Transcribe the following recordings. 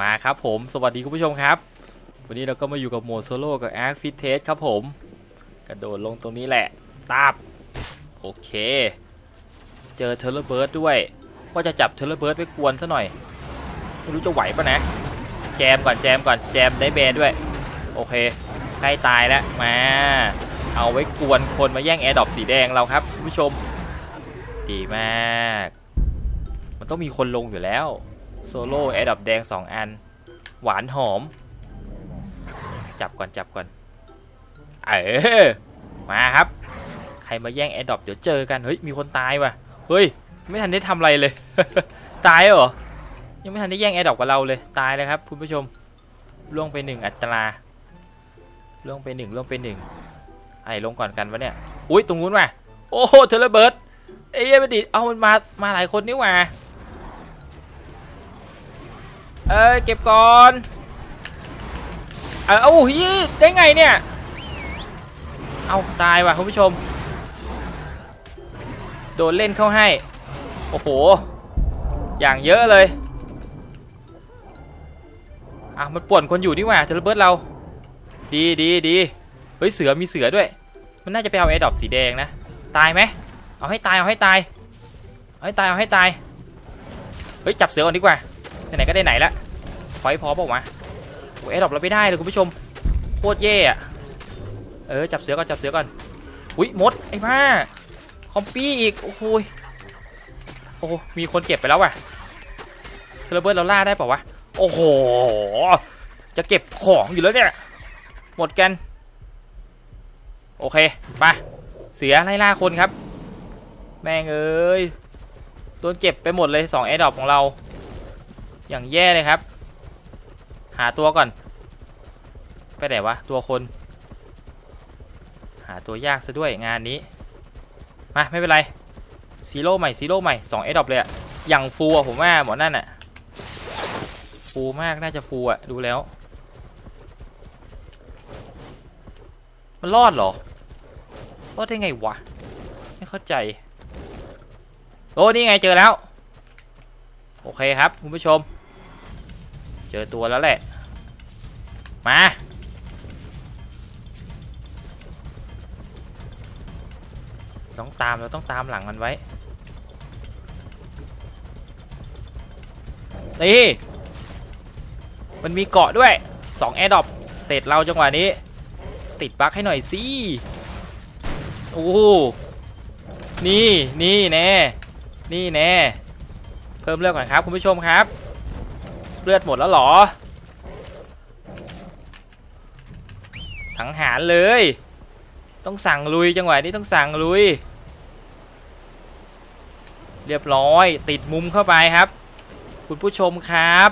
มาครับผม สวัสดีคุณผู้ชมครับ วันนี้เราก็มาอยู่กับโหมดโซโล่กับ a r k Fit Test ครับผม กระโดดลงตรงนี้แหละตาบโอเค เจอเทเลเบิร์ดด้วยว่าจะจับเทเลเบิร์ดไปกวนซะหน่อย ไม่รู้จะไหวปะนะ แจมก่อนแจมก่อนแจมได้แบนด้วย โอเคใกล้ตายแล้วมา เอาไว้กวนคนมาแย่งแอร์ดอปสีแดงเราครับคุณผู้ชม ดีมาก มันต้องมีคนลงอยู่แล้ว โซโล่แอดรอปแดง 2 อัน หวานหอม จับก่อนจับก่อน เออ มาครับ ใครมาแย่งแอดรอปเดี๋ยวเจอกัน เฮ้ย มีคนตายว่ะ เฮ้ย ไม่ทันได้ทำอะไรเลย ตายเหรอ ยังไม่ทันได้แย่งแอดรอปกับเราเลย ตายเลยครับคุณผู้ชม ล่วงไปหนึ่งอัตรา ล่วงไปหนึ่งล่วงไปหนึ่งไอ้ลงก่อนกันวะเนี่ย อุ้ยตรงนู้นว่ะ โอ้โหเทเลเบิร์ดเอ้ยไม่ดิเอามันมา มาหลายคนนี่ว่า เอ้ยเก็บก่อนเออเอาหูยได้ไงเนี่ย เอาตายว่ะคุณผู้ชม โดนเล่นเข้าให้ โอ้โห อย่างเยอะเลยอะมันป่วนคนอยู่นี่ว่าเทเลเบิร์ดเรา ดีดีดีเฮ้ยเสือมีเสือด้วย มันน่าจะไปเอาแอร์ดรอปสีแดงนะ ตายไหมเอาให้ตายเอาให้ตาย เอาให้ตายเอาให้ตาย เฮ้ยจับเสือก่อนดีกว่า ไหนก็ได้ไหนละพอยพอเปล่าวะโอ้แอดรอปเราไม่ได้เลยคุณผู้ชมโคตรเย่อะเออจับเสือก่อนจับเสือก่อนอุ้ยมดไอ้บ้าคอมปี้อีกโอ้โหยโอ้มีคนเก็บไปแล้วว่ะเทเลเบิร์ดเราล่าได้เปล่าวะโอ้โหจะเก็บของอยู่แล้วเนี่ยหมดกัน โอเคไปเสือไล่ล่าคนครับ แม่งเอ้ยโดนเก็บไปหมดเลย2แอร์ดอปของเรา อย่างแย่เลยครับ หาตัวก่อน ไปไหนวะ ตัวคน หาตัวยากซะด้วยงานนี้ มา ไม่เป็นไรซีโร่ใหม่ซีโร่ใหม่2แอร์ดรอปเลยอะอย่างฟูอะผมว่าหมอนั่นอะฟูมากน่าจะฟูอะดูแล้ว มันรอดเหรอ รอดได้ไงวะ ไม่เข้าใจ โอ้ นี่ไงเจอแล้ว โอเคครับ คุณผู้ชม อตัวแล้วแหละ มาต้องตามเราต้องตามหลังมันไว้นี่มันมีเกาะด้วย2แอร์ดอปเสร็จเราจังหวะนี้ ติดบั๊กให้หน่อยสิโอ้โหนี่นี่แน่นี่แน่เพิ่มเลือดก่อนครับคุณผู้ชมครับ เลือดหมดแล้วหรอ สังหารเลย ต้องสั่งลุยจังหวะนี้ต้องสั่งลุย เรียบร้อย ติดมุมเข้าไปครับ คุณผู้ชมครับ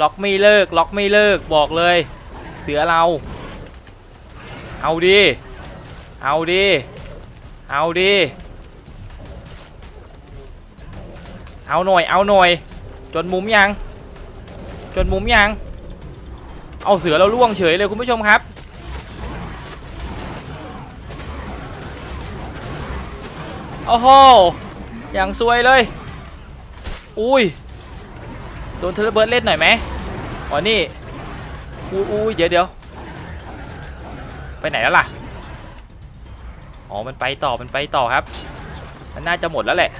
ล็อกไม่เลิก ล็อกไม่เลิกบอกเลย เสือเรา เอาดี เอาดี เอาดี เอาหน่อย เอาหน่อย จนมุมยัง จนมุมยัง เอาเสือเราล่วงเฉยเลยคุณผู้ชมครับ โอ้โห อย่างซวยเลย อุ้ย โดนเทเลเบิร์ดเล่นหน่อยไหมอ๋อนี่ อุ้ยอุ้ยเดี๋ยวเดี๋ยว ไปไหนแล้วล่ะ อ๋อ มันไปต่อ มันไปต่อครับ มันน่าจะหมดแล้วแหละ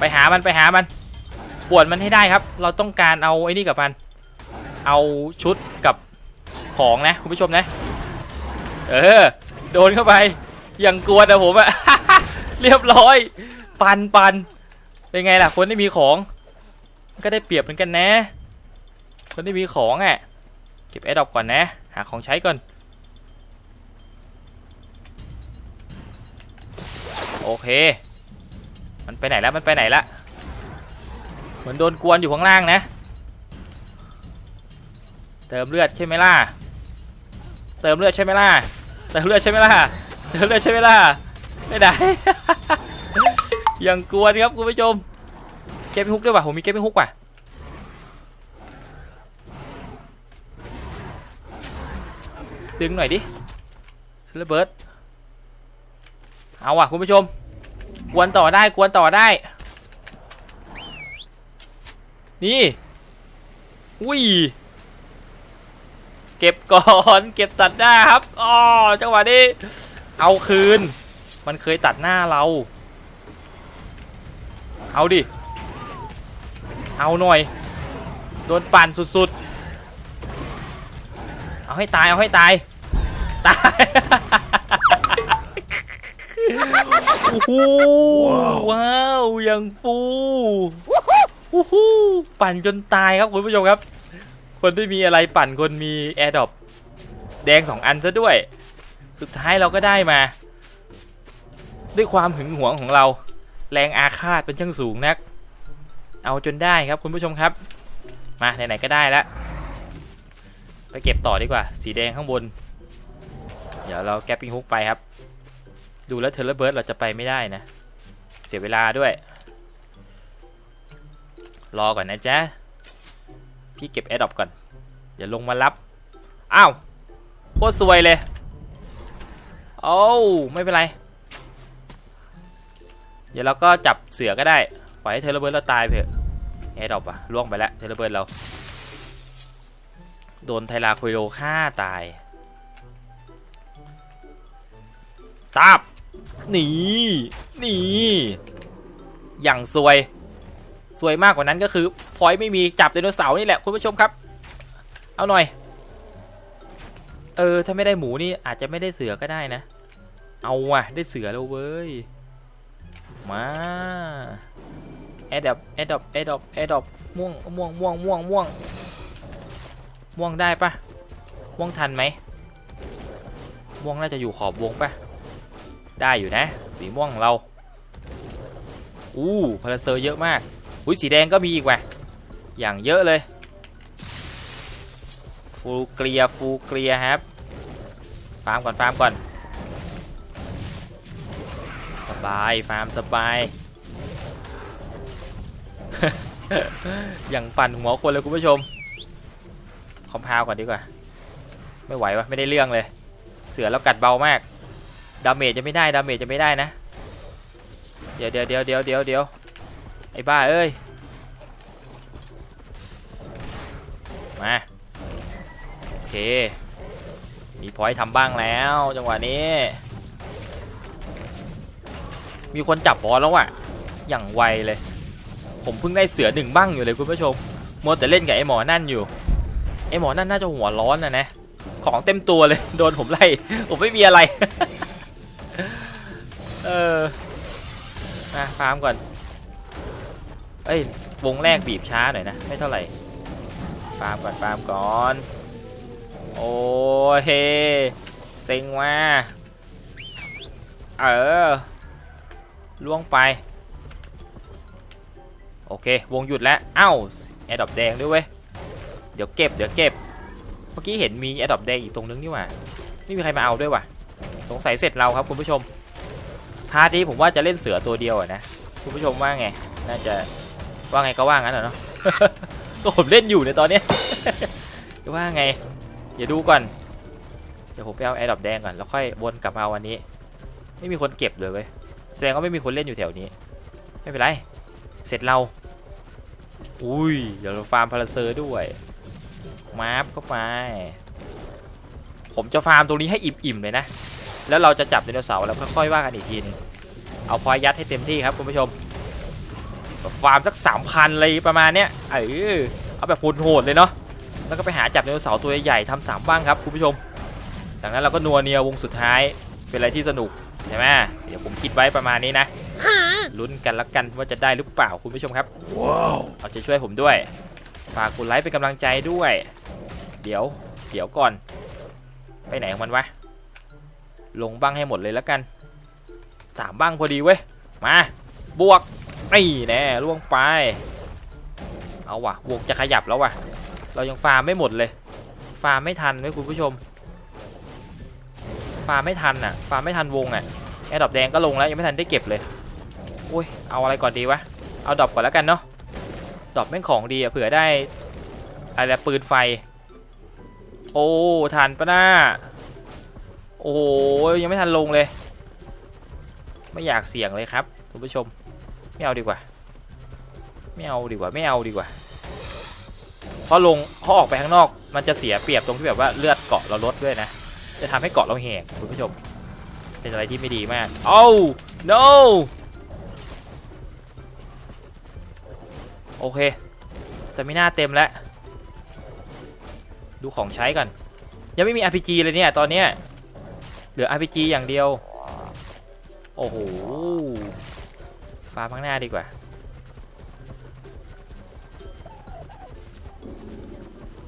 ไปหามันไปหามันปวดมันให้ได้ครับ เราต้องการเอาไอ้นี่กับมัน เอาชุดกับของนะคุณผู้ชมนะ เออ โดนเข้าไป อย่างกวนะผมอะ เรียบร้อย ปันปันเป็นไงล่ะ คนที่มีของ ก็ได้เปรียบเหมือนกันนะ คนที่มีของอะเก็บแอดดอปก่อนนะ หาของใช้ก่อน โอเค มันไปไหนแล้วมันไปไหนละเหมือนโดนกวนอยู่ข้างล่างนะ เติมเลือดใช่ไหมล่ะ เติมเลือดใช่ไหมล่ะ เติมเลือดใช่ไหมล่ะ เติมเลือดใช่ไหมล่ะ ไม่ได้ ยังกวนครับคุณผู้ชม เก็บไปฮุกด้วยป่ะผมมีเก็บไปฮุกป่ะดึงหน่อยดิเซเลเบิร์ดเอาว่ะคุณผู้ชม กวนต่อได้กวนต่อได้ นี่ อุ้ย เก็บก่อนเก็บตัดหน้าครับอ๋อจังหวะนี้ เอาคืน มันเคยตัดหน้าเรา เอาดิ เอาหน่อย โดนปั่นสุดๆ เอาให้ตายเอาให้ตาย ตาย โอ้โหว้าวยังฟูโอ้โหปั่นจนตายครับคุณผู้ชมครับ คนที่มีอะไรปั่นคนมีแอร์ดรอปแดงสองอันซะด้วย สุดท้ายเราก็ได้มา ด้วยความหึงหวงของเรา แรงอาฆาตเป็นช่างสูงนัก เอาจนได้ครับคุณผู้ชมครับ มาไหนๆก็ได้แล้วไปเก็บต่อดีกว่า สีแดงข้างบน เดี๋ยวเราแกปปิ้งฮุกไปครับ ดูแล้วเทเลเบิร์ดเราจะไปไม่ได้นะ เสียเวลาด้วย รอก่อนนะจ๊ะ พี่เก็บแอดดอปก่อน เดี๋ยวลงมารับ อ้าวโคตรสวยเลย โอ้ไม่เป็นไร เดี๋ยวเราก็จับเสือก็ได้ ปล่อยให้เทเลเบิร์ดเราตายเถอะแอดดอปอะล่วงไปแล้วเทเลเบิร์ดเรา โดนไทราคุยโรฆ่าตายตาบ หนีหนีอย่างซวยซวยมากกว่านั้นก็คือพอยไม่มีจับไดโนเสาร์นี่แหละคุณผู้ชมครับ เอาหน่อย เออ ถ้าไม่ได้หมูนี่อาจจะไม่ได้เสือก็ได้นะ เอาว่ะ ได้เสือแล้วเว้ย มาแอดดับแอดดับแอดดับแอดดับม่วงม่วงม่วงม่วงม่วงม่วงได้ปะม่วงทันไหมม่วงน่าจะอยู่ขอบวงปะ ได้อยู่นะ สีม่วงของเรา อู้พาราเซอร์เยอะมากอุ้ยสีแดงก็มีอีกว่ะ อย่างเยอะเลย ฟูเกลียฟูเกลียครับ ฟาร์มก่อนฟาร์มก่อน สบายฟาร์มสบาย อย่างปั่นหัวคนเลยคุณผู้ชม คอมพาวก่อนดีกว่า ไม่ไหววะไม่ได้เรื่องเลย เสือแล้วกัดเบามาก ดาเมจจะไม่ได้ดาเมจจะไม่ได้นะ เดี๋ยวเดี๋ยวเดี๋ยวเดี๋ยวเดี๋ยวเดี๋ยวไอ้บ้าเอ้ย มาโอเค มีพอยต์ทำบ้างแล้วจังหวะนี้ มีคนจับบอลแล้วอะอย่างไวเลย ผมเพิ่งได้เสือหนึ่งบ้างอยู่เลยคุณผู้ชมมัวแต่เล่นกับไอ้หมอนั่นอยู่ ไอ้หมอนั่นน่าจะหัวร้อนนะนะ ของเต็มตัวเลย โดนผมไล่ ผมไม่มีอะไร เออมาฟาร์มก่อน เอ้ย วงแรกบีบช้าหน่อยนะ ไม่เท่าไหร่ ฟาร์มก่อน ฟาร์มก่อน โอ้เฮเซ็งว่าเออ ล่วงไป โอเค วงหยุดแล้ว เอ้า แอดดอปแดงด้วยเว้ย เดี๋ยวเก็บ เดี๋ยวเก็บ เมื่อกี้เห็นมีแอดดอปแดงอีกตรงนึงนี่หว่า ไม่มีใครมาเอาด้วยว่ะ สงสัยเสร็จเราครับคุณผู้ชม พาร์ทนี้ผมว่าจะเล่นเสือตัวเดียวนะ คุณผู้ชมว่าไง น่าจะว่าไงก็ว่างั้นเหรอเนาะ ก็ผมเล่นอยู่ในตอนนี้จะว่าไงเดี๋ยวดูก่อน เดี๋ยวผมไปเอาแอร์ดรอปแดงก่อน แล้วค่อยวนกลับมาเอาวันนี้ ไม่มีคนเก็บเลยเว้ย แสดงว่าไม่มีคนเล่นอยู่แถวนี้ ไม่เป็นไร เสร็จเรา อุ้ย เดี๋ยวเราฟาร์มพาราเซอร์ด้วยมาร์ฟเข้าไป ผมจะฟาร์มตรงนี้ให้อิ่มๆเลยนะ แล้วเราจะจับไดโนเสาร์แล้วค่อยๆว่ากันอีกทีนึงเอาพอยยัดให้เต็มที่ครับคุณผู้ชม ฟาร์มสักสามพันเลยประมาณเนี้ยเออเอาแบบโหดๆเลยเนาะ แล้วก็ไปหาจับไดโนเสาร์ตัวใหญ่ๆทำสามบ้างครับคุณผู้ชม จากนั้นเราก็นัวเนียววงสุดท้ายเป็นอะไรที่สนุกใช่ไหมเดี๋ยวผมคิดไว้ประมาณนี้นะลุ้นกันละกันว่าจะได้หรือเปล่าคุณผู้ชมครับเอาใจช่วยผมด้วย ฝากกดไลค์เป็นกำลังใจด้วย เดี๋ยว เดี๋ยวก่อน ไปไหนของมันวะ ลงบ้างให้หมดเลยแล้วกันสามบ้างพอดีเว้ย มา บวกนี่แน่ล่วงไป เอาวะวงจะขยับแล้ววะเรายังฟาร์มไม่หมดเลย ฟาร์มไม่ทันไว้คุณผู้ชม ฟาร์มไม่ทันอะ ฟาร์มไม่ทันวงอะ แอร์ดอปแดงก็ลงแล้วยังไม่ทันได้เก็บเลยอุ้ย เอาอะไรก่อนดีวะ เอาดอปก่อนแล้วกันเนาะ ดอปแม่งของดีอะเผื่อได้อะไรปืนไฟ โอ้ทันปะหน้า โอ้ยยังไม่ทันลงเลย ไม่อยากเสี่ยงเลยครับคุณผู้ชม ไม่เอาดีกว่า ไม่เอาดีกว่า ไม่เอาดีกว่า เพราะลงเพราะออกไปข้างนอก มันจะเสียเปรียบตรงที่แบบว่าเลือดเกาะเราลดด้วยนะ จะทำให้เกาะเราแหกคุณผู้ชม เป็นอะไรที่ไม่ดีมากโอ้ no โอเคจะไม่น่าเต็มแล้ว ดูของใช้ก่อน ยังไม่มี RPG เลยเนี่ย ตอนเนี้ยเหลือ RPG อย่างเดียว โอ้โหฟาร์มข้างหน้าดีกว่า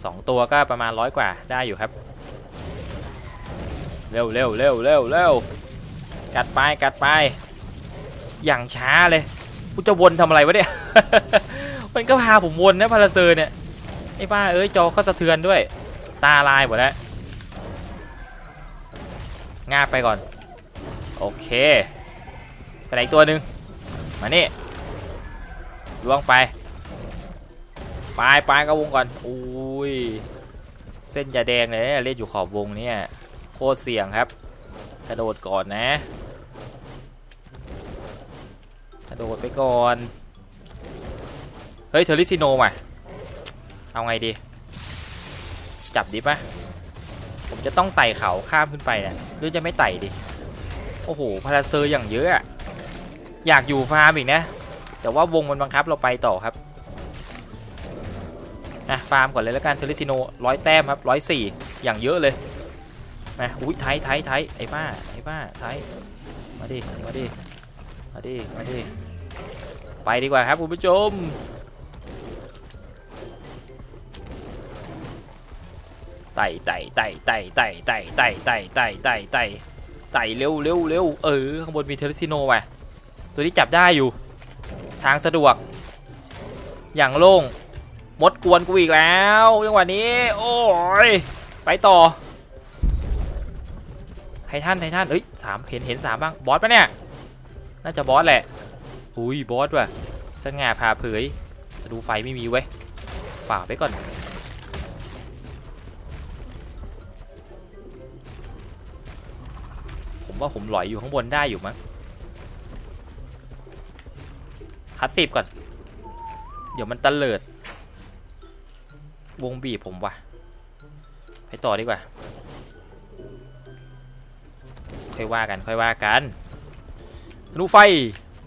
สองตัวก็ประมาณร้อยกว่าได้อยู่ครับ เร็วเร็วเร็วเร็วเร็วกัดไปกัดไป อย่างช้าเลยกูจะวนทำอะไรวะเนี่ย มันก็พาผมวนนะพาราเซอร์เนี่ยไอ้บ้าเอ้ยจอก็สะเทือนด้วย ตาลายหมดแล้วงาไปก่อน โอเค ไปไหนอีกตัวหนึ่งมานี่ล่วงไปปลายปลายกระวงก่อนอุ้ยเส้นยาแดงเลยเนี่ยเล่นอยู่ขอบวงเนี่ยโคตรเสี่ยงครับ กระโดดก่อนนะ กระโดดไปก่อน เฮ้ยเทอริซิโนมาเอาไงดี จับดีปะผมจะต้องไต่เขาข้ามขึ้นไปนะหรือจะไม่ไต่ดิ โอ้โห พาราเซอร์อย่างเยอะอะอยากอยู่ฟาร์มอีกนะ แต่ว่าวงมันบังคับเราไปต่อครับนะฟาร์มก่อนเลยแล้วกันเทอริซิโนร้อยแต้มครับร้อยสี่อย่างเยอะเลยมาอุ้ยไทยไทยไทยไอ้บ้าไอ้บ้าไทยมาดิมาดิมาดิมาดิไปดีกว่าครับคุณผู้ชม ไต่ไต่ไต่ไต่ไต่ไต่ไต่ไต่ไต่ไต่ไต่ไต่เร็วเร็วเร็วเออข้างบนมีเทอริซิโนว่ะตัวนี้จับได้อยู่ ทางสะดวก อย่างโล่งมดกวนกูอีกแล้วจังหวะนี้ โอ้ยไปต่อไททันไททันเอ้ยสามเห็นเห็นสามบ้างบอสปะเนี่ยน่าจะบอสแหละอุ้ยบอสว่ะสง่าผ่าเผยจะดูไฟไม่มีเว้ยฝ่าไปก่อน ว่าผมลอยอยู่ข้างบนได้อยู่มั้งคัดสิบก่อน เดี๋ยวมันตะเลิด วงบีบผมว่ะ ไปต่อดีกว่า ค่อยว่ากัน ค่อยว่ากันธนูไฟ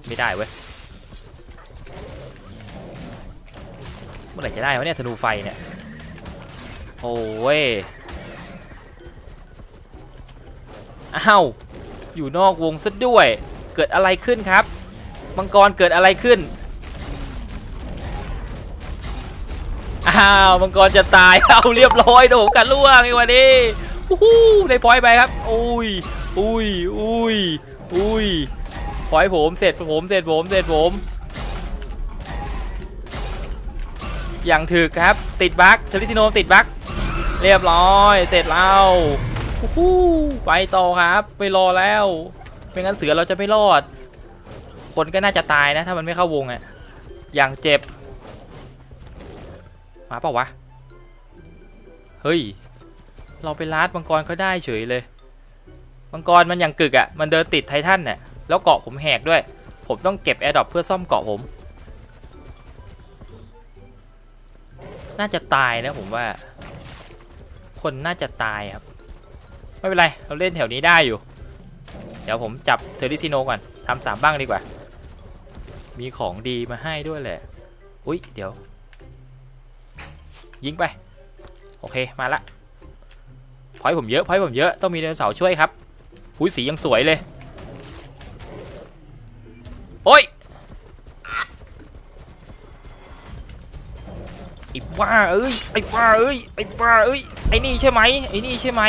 ไม่ได้เว้ย เมื่อไหร่จะได้วะเนี่ยธนูไฟเนี่ย โอ้ย อ้าว อยู่นอกวงซะด้วย เกิดอะไรขึ้นครับ มังกรเกิดอะไรขึ้น อ้าว มังกรจะตาย เอาเรียบร้อยโดนกันล่วงไอ้วันนี้อู้หูได้พอยไปครับ อุ้ย อุ้ย อุ้ย อุ้ยพอยผม เสร็จผม เสร็จผม เสร็จผม อย่างถึกครับ ติดบั๊กเทอริซิโนติดบั๊กเรียบร้อย เสร็จแล้ว อู้ไปต่อครับไม่รอแล้ว ไม่งั้นเสือเราจะไม่รอด คนก็น่าจะตายนะ ถ้ามันไม่เข้าวงอะ่ะอย่างเจ็บ มาเปล่าวะ เฮ้ย เราไปลาดมังกรก็ได้เฉยเลย มังกรมันอย่างกึกอะ่ะ มันเดินติดไททันเนี่ยแล้วเกาะผมแหกด้วย ผมต้องเก็บแอร์ดรอปเพื่อซ่อมเกาะผม น่าจะตายนะผมว่า คนน่าจะตายครับ ไม่เป็นไร เราเล่นแถวนี้ได้อยู่ เดี๋ยวผมจับเทอริซิโนก่อนทำสามบ้างดีกว่า มีของดีมาให้ด้วยแหละ อุ้ยเดี๋ยว ยิงไป โอเคมาละพอยผมเยอะพอยผมเยอะต้องมีไดโนเสาร์ช่วยครับอุ้ยสียังสวยเลย โอ้ยไอ้บ้าเอ้ยไอ้บ้าเอ้ยไอ้บ้าเอ้ยไอ้นี่ใช่ไหมไอ้นี่ใช่ไหม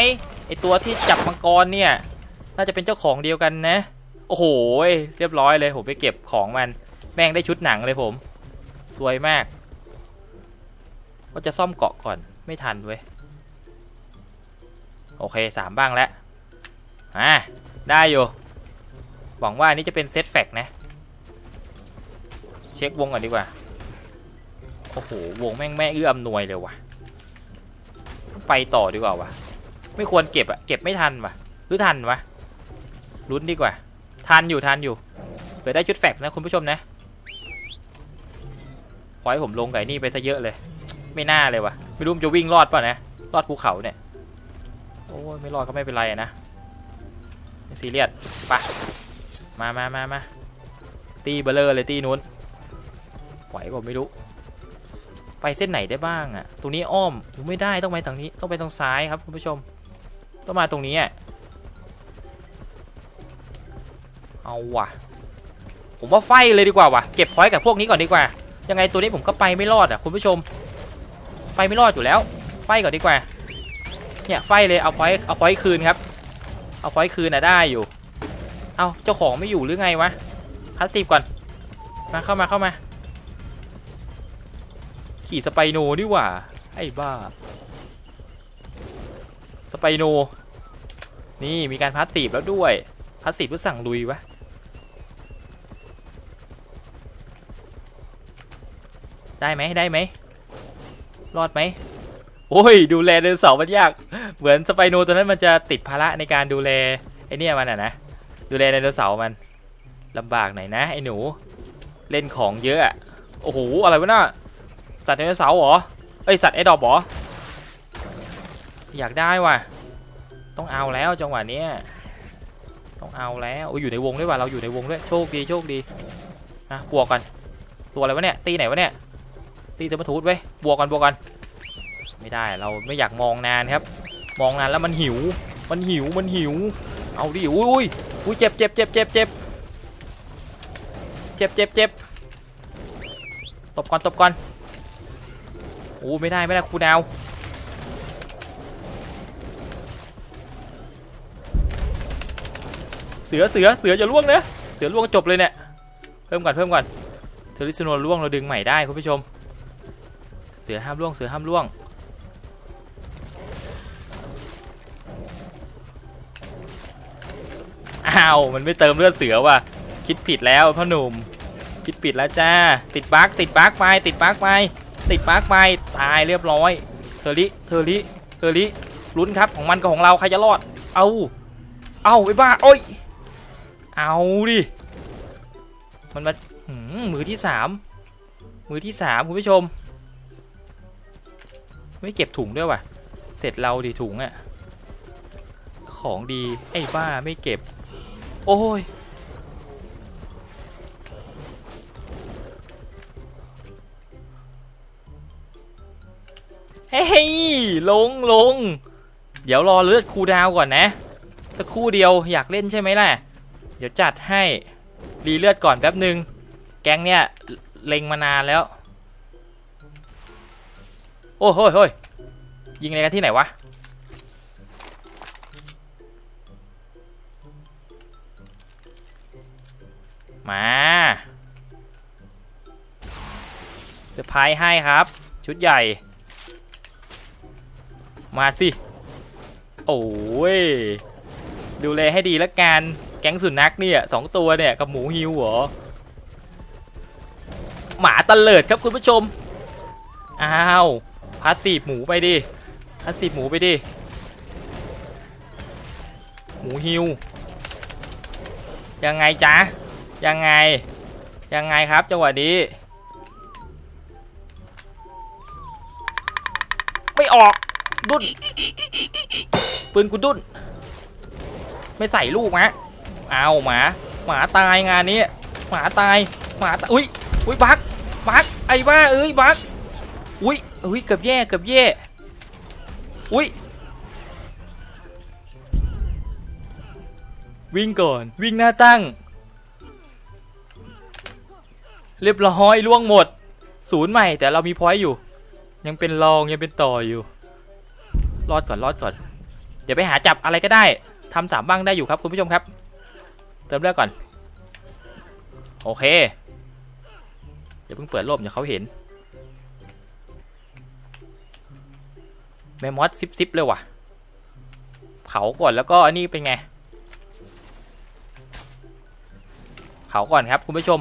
ไอตัวที่จับมังกรเนี่ย น่าจะเป็นเจ้าของเดียวกันนะ โอ้โห เรียบร้อยเลยผมไปเก็บของมัน แม่งได้ชุดหนังเลยผม สวยมาก ว่าจะซ่อมเกาะก่อนไม่ทันเว้ย โอเคสามบ้างแล้วอ่าได้อยู่ หวังว่าอันนี้จะเป็นเซตแฟกนะ เช็ควงก่อนดีกว่า โอ้โห วงแม่งแม่เอื้ออำนวยเลยว่ะ ไปต่อดีกว่าวะ ไม่ควรเก็บอะเก็บไม่ทันวะหรือทันวะลุ้นดีกว่า ทันอยู่ทันอยู่เผื่อได้ชุดแฟกนะคุณผู้ชมนะพอยผมลงไก่นี่ไปซะเยอะเลย ไม่น่าเลยวะไม่รู้มันจะวิ่งรอดป่ะนะรอดภูเขาเนี่ยโอ้ยไม่รอดก็ไม่เป็นไรนะซีเรียสไปะมามามามาตีเบลเลอร์เลยตีนู้นไหวผมไม่รู้ ไปเส้นไหนได้บ้างอะตรงนี้อ้อมไม่ได้ต้องไปทางนี้ต้องไปทางซ้ายครับคุณผู้ชม ต้องมาตรงนี้อะเอาว่ะ ผมว่าไฟเลยดีกว่าว่ะ เก็บพอยต์กับพวกนี้ก่อนดีกว่า ยังไงตัวนี้ผมก็ไปไม่รอดอะคุณผู้ชม ไปไม่รอดอยู่แล้ว ไฟก่อนดีกว่า เนี่ยไฟเลยเอาพอยต์เอาพอยต์คืนครับ เอาพอยต์คืนอะได้อยู่ เอาเจ้าของไม่อยู่หรือไงวะพัสซีฟก่อน มาเข้ามาเข้ามา ขี่สไปโนดีกว่า ไอ้บ้า สไปโน นี่มีการพัสซีฟแล้วด้วย พัสซีฟเพื่อสั่งลุยวะได้ไหมได้ไหมรอดไหมโอ้ย ดูแลไดโนเสามันยาก เหมือนสไปโนตัวนั้นมันจะติดภาระในการดูแลไอเนี่ยมันอะนะ ดูแลไดโนเสาร์มันลำบากหน่อยนะไอหนู เล่นของเยอะอะโอ้โห อะไรวะน่ะสัตว์ไดโนเสาร์เหรอ เอ้ย สัตว์ไอดอบเหรอ อยากได้ว่ะ ต้องเอาแล้วจังหวะเนี้ยต้องเอาแล้วโอ้ยอยู่ในวงด้วยว่ะเราอยู่ในวงด้วยโชคดีโชคดีนะบวกกันตัวอะไรวะเนี่ยตีไหนวะเนี่ยตีเซมาทูดไว้ยบวกกันบวกกัน ไม่ได้เราไม่อยากมองนานครับ มองนานแล้วมันหิว มันหิวมันหิว เอาดิอุ้ยอุ้ยอุ้ยเจ็บเจ็บเจ็บเจ็บเจ็บเจ็บเจ็บเจ็บตบก่อนตบก่อนโอ้ไม่ได้ไม่ได้ครูดาว สือเสือเสืออย่าล่วงนะเสือล่วงจบเลยเนี่ยเพิ่มก่อนเพิ่มก่อนเทอริสโนล่วงเราดึงใหม่ได้คุณผู้ชม เสือห้ามล่วงเสือห้ามล่วงอ้าวมันไม่เติมเลือดเสือว่ะคิดผิดแล้วพ่อหนุ่มคิดผิดแล้วจ้า ติดบั๊กติดบั๊กไปติดบั๊กไปติดบั๊กไปตายเรียบร้อยเทอริเทอริเทอริลุ้นครับของมันกับของเราใครจะรอดเอาเอาไปบ้าโอ้ย เอาดิ มันมาหืมมือที่สามมือที่สามคุณผู้ชม ไม่เก็บถุงด้วยว่ะ เสร็จเราดิถุงอะของดี ไอ้บ้าไม่เก็บ โอ้ยเฮ้ยลงลง เดี๋ยวรอเลือดคูดาวก่อนนะ สักครู่เดียวอยากเล่นใช่ไหมล่ะ เดี๋ยวจัดให้รีเลือดก่อนแป๊บหนึ่งแก๊งเนี่ยเล็งมานานแล้ว โอ้โหยโอ้ยยิงอะไรกันที่ไหนวะมาเซอร์ไพรส์ให้ครับ ชุดใหญ่ มาสิ โอ้ย ดูแลให้ดีละกัน แก๊งสุนัขเนี่ยสองตัวเนี่ยกับหมูฮิวเหรอหมาตะเลิดครับคุณผู้ชม อ้าวพาสซีฟหมูไปดิพาสซีฟหมูไปดิ หมูฮิว ยังไงจ๊ะ ยังไง ยังไงครับจังหวะนี้ ไม่ออก ดุนปืนกูดุนไม่ใส่ลูกมะ เอาหมาหมาตายงานนี้หมาตายหมาตายอุ้ยอุ้ยบักบักไอ้บ้าเอ้ยบักอุ้ยอุ้ยเกือบแย่เกือบแย่อุ้ยวิ่งก่อนวิ่งหน้าตั้ง เรียบร้อยล่วงหมด ศูนย์ใหม่แต่เรามีพอยต์อยู่ ยังเป็นรองยังเป็นต่ออยู่ รอดก่อนรอดก่อน เดี๋ยวไปหาจับอะไรก็ได้ทำสามบ้างได้อยู่ครับคุณผู้ชมครับ เติมเลือดก่อน โอเคอย่าเพิ่งเปิดโลบอย่าเขาเห็นแมมมอสซิปซิปเลยว่ะ เผาก่อนแล้วก็อันนี้เป็นไง เผาก่อนครับคุณผู้ชม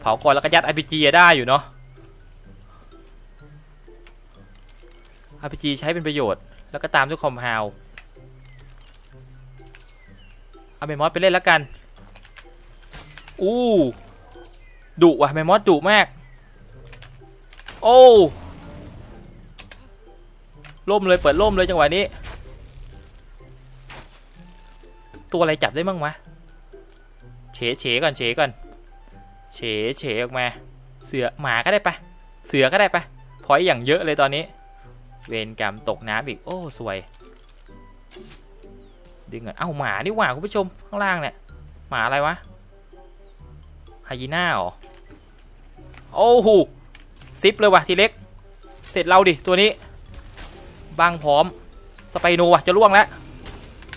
เผาก่อนแล้วก็ยัด RPG อะได้อยู่เนาะ RPG ใช้เป็นประโยชน์ แล้วก็ตามด้วยคอมฮาว เอาเมมอสไปเล่นแล้วกัน อู้ดุว่ะเมมอสดุมาก โอ้ล่มเลยเปิดล่มเลยจังหวะนี้ ตัวอะไรจับได้บ้างวะเฉเฉก่อนเฉก่อนเฉเฉออกมา เสือหมาก็ได้ปะเสือก็ได้ปะพอยอย่างเยอะเลยตอนนี้ เวรกรรมตกน้ำอีก โอ้ สวย ดึงก่อนเอ้าหมานี่หว่าคุณผู้ชมข้างล่างเนี่ยหมาอะไรวะไฮยีน่าเหรอโอ้โหซิปเลยวะทีเล็ก เสร็จเราดิตัวนี้บางพร้อมสไปนูว่ะจะล่วงแล้ว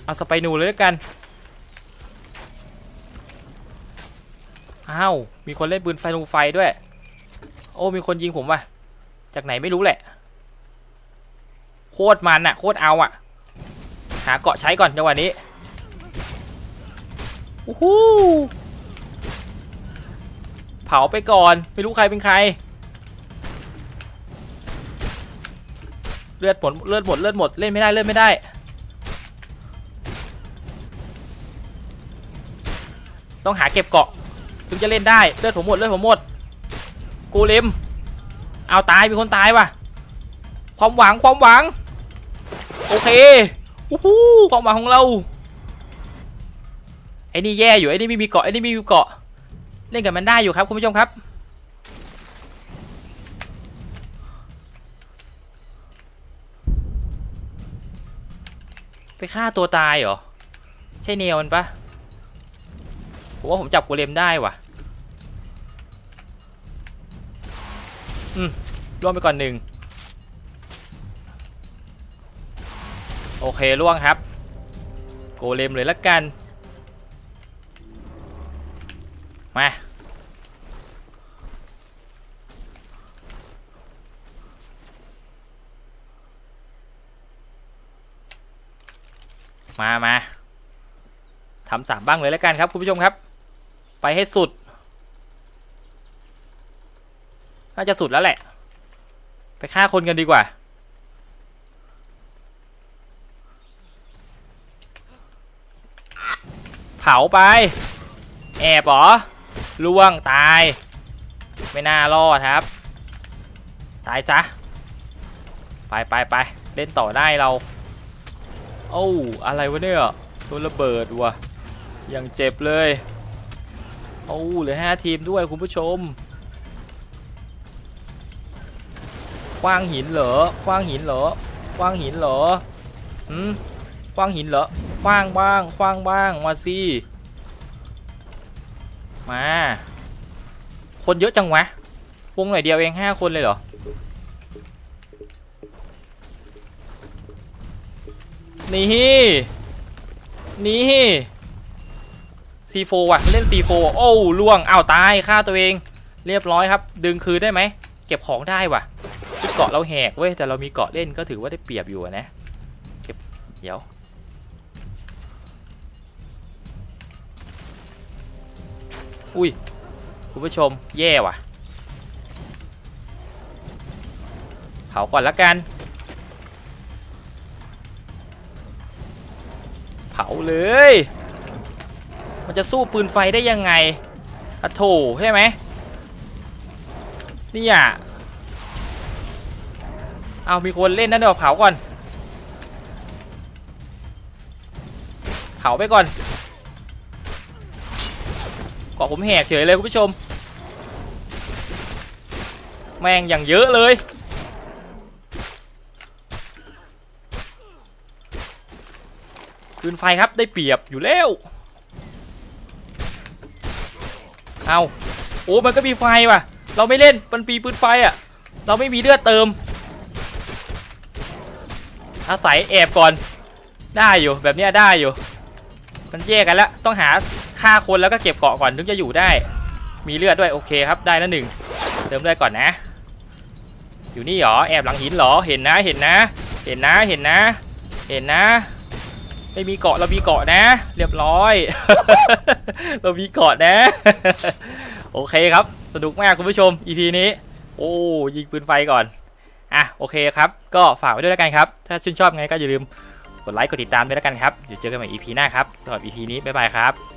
เอาสไปนูเลยแล้วกันอ้าวมีคนเล่นปืนไฟนูไฟด้วย โอ้มีคนยิงผมว่ะจากไหนไม่รู้แหละ โคตรมันอะโคตรเอาอะ หาเกาะใช้ก่อนจังหวะนี้โอ้โหเผาไปก่อน ไม่รู้ใครเป็นใคร เลือดหมด เลือดหมด เลือดหมด เล่นไม่ได้ เล่นไม่ได้ ต้องหาเก็บเกาะถึงจะเล่นได้ เลือดผมหมด เลือดผมหมด กูเลมเอาตาย มีคนตายว่ะ ความหวัง ความหวัง โอเค อู้หูความหวังของเราไอ้นี่แย่อยู่ไอ้นี่ไม่มีเกาะไอ้นี่ไม่มีเกาะ เล่นกับมันได้อยู่ครับคุณผู้ชมครับ ไปฆ่าตัวตายเหรอ ใช่เนวมันปะผมว่าผมจับโกเลมได้ว่ะ อืมร่วงไปก่อนหนึ่ง โอเคล่วงครับ โกเลมเลยละกัน มามามาทำสามบ้างเลยแล้วกันครับ คุณผู้ชมครับ ไปให้สุด น่าจะสุดแล้วแหละ ไปฆ่าคนกันดีกว่า เผาไป แอบหรอล่วงตาย ไม่น่ารอดครับ ตายซะ ไปไปไปเล่นต่อได้เราโอ้อะไรวะเนี่ยโดนระเบิดวะยังเจ็บเลยโอ้เหลือห้าทีมด้วยคุณผู้ชมคว้างหินเหรอคว้างหินเหรอคว้างหินเหรอหืมคว้างหินเหรอ คว้างบ้างคว้างบ้างมาสิมา คนเยอะจังวะวงหน่อยเดียวเองห้าคนเลยเหรอนี่นี่ซีโฟว่ะเล่นซีโฟโอ้ล่วงอ้าวตายฆ่าตัวเอง เรียบร้อยครับ ดึงคืนได้ไหมเก็บของได้ว่ะเกาะเราแหกเว้ยแต่เรามีเกาะเล่นก็ถือว่าได้เปรียบอยู่นะเก็บเดี๋ยว อุ้ย คุณผู้ชมแย่ว่ะ เผาก่อนละกัน เผาเลย มันจะสู้ปืนไฟได้ยังไงอะโถใช่ไหมนี่อะเอามีคนเล่นนั่นเดี๋ยวเผาก่อน เผาไปก่อนาะผมแหกเฉยเลยคุณผู้ชม แม่งอย่างเยอะเลยปืนไฟครับได้เปรียบอยู่แล้ว เอาโอ้มันก็มีไฟว่ะ เราไม่เล่นมันปีปืนไฟอะ เราไม่มีเลือดเติมอาศัยแอบก่อน ได้อยู่แบบนี้ได้อยู่ มันแยกกันแล้วต้องหา ฆ่าคนแล้วก็เก็บเกาะก่อนถึงจะอยู่ได้ มีเลือดด้วยโอเคครับได้แล้วหนึ่งเติมเลือดก่อนนะ อยู่นี่เหรอแอบหลังหินเหรอเห็นนะเห็นนะ เห็นนะเห็นนะ เห็นนะไม่มีเกาะเรามีเกาะนะ เรียบร้อย เรามีเกาะนะ โอเคครับ สนุกมากคุณผู้ชม EP นี้ โอ้ยิงปืนไฟก่อน อะโอเคครับ ก็ฝากไว้ด้วยแล้วกันครับ ถ้าชื่นชอบไงก็อย่าลืมกดไลค์กดติดตามด้วยแล้วกันครับ เดี๋ยวเจอกันใหม่ EP หน้าครับสำหรับ EP นี้บ๊ายบายครับ